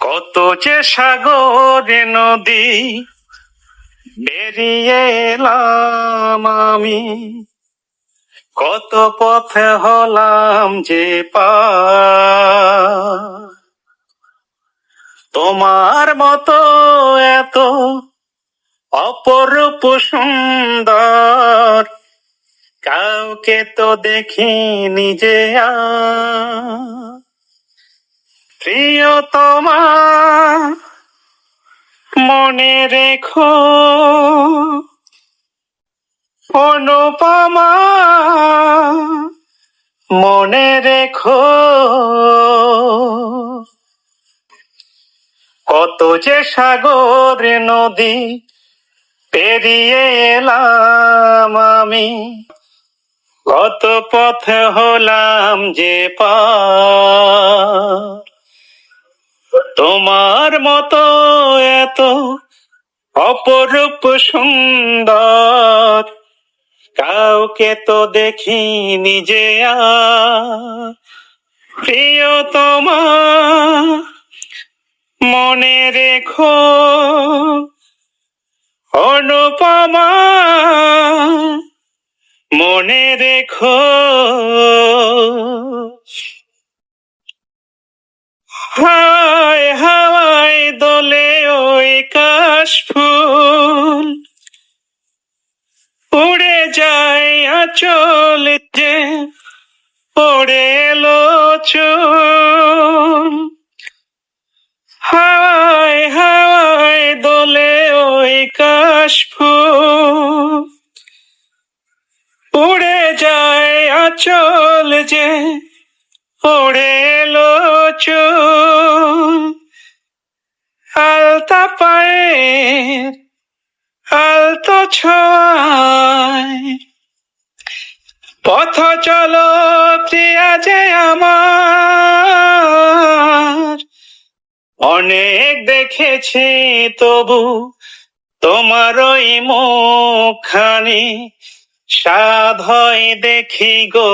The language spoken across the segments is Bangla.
কত যে সাগরে নদী বেরিয়ে এলাম আমি, কত পথে হলাম যে পা তোমার মতো এত অপরূপ সুন্দর কাউকে তো দেখিনি যে আর। প্রিয়তমা, মনে রেখো অনুপমা, মনে রেখো কত যে সাগর নদী পেরিয়ে এলাম আমি, কত পথ হলাম যে পা তোমার মতো এত অপরূপ সুন্দর। কাউকে তো দেখিনি যে প্রিয় প্রিয়তমা, মনে রেখো, অনুপমা, মনে রেখো। হায় যে পড়ে এলো হাওয়ায় হাওয়ায় দোলে ওই কাশ ফুল উড়ে যায় আচল যে পড়ে এলো আলতা পায়ে আলতো ছয় পথ চলো প্রিয়া যে আমার। অনেক দেখেছি, তবু তোমার ওই মুখখানি সাধ দেখি গো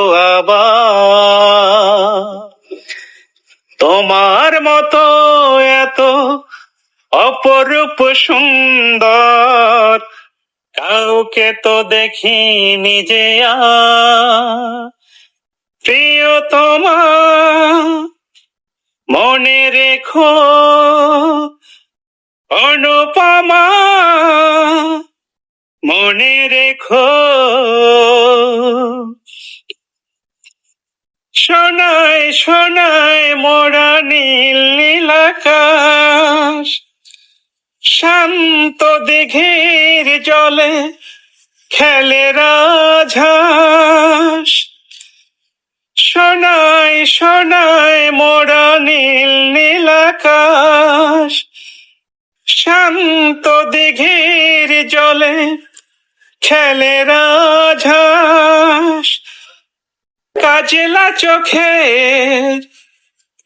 তোমার মতো এত অপরূপ সুন্দর কাউকে তো দেখিনি যে প্রিয় তোমা মনে রেখো, অনুপমা, মনে রেখো। শোনায় শোনায় মোরা নীল নীল আকাশ শান্ত দিঘির জলে খেলে রাঝাস শোনায় শোনায় মোরা নীল নীল আকাশ। শান্ত দিঘির জলে খেলে রাঝাস কাজলা চোখের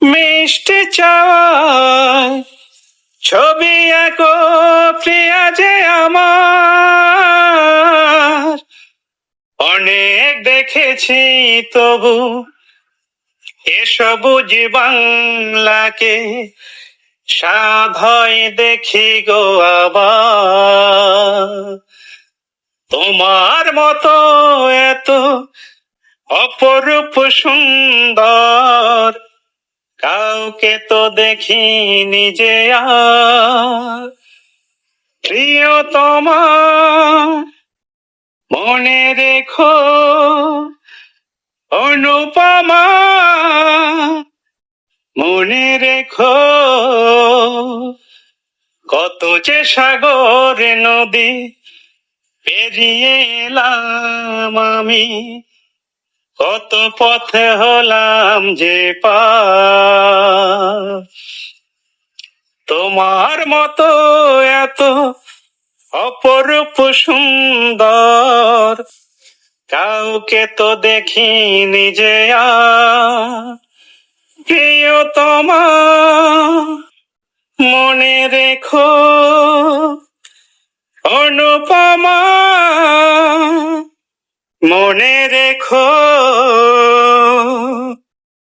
মিষ্টি চাওয়ায় ছবি আঁকো দেখেছি তবু এসবুজ বাংলাকে সাধয় দেখি গো তোমার মতো এত অপরূপ সুন্দর কাউকে তো দেখিনি যে প্রিয় প্রিয়তমা মনে রেখো অনুপমা, মনে রেখো কত যে সাগর নদী পেরিয়ে এলাম আমি, কত পথে হলাম যে পা তোমার মতো এত অপরূপ সুন্দর কাউকে তো দেখি নিজে। প্রিয়তমা মনে রেখো অনুপমা মনে রেখো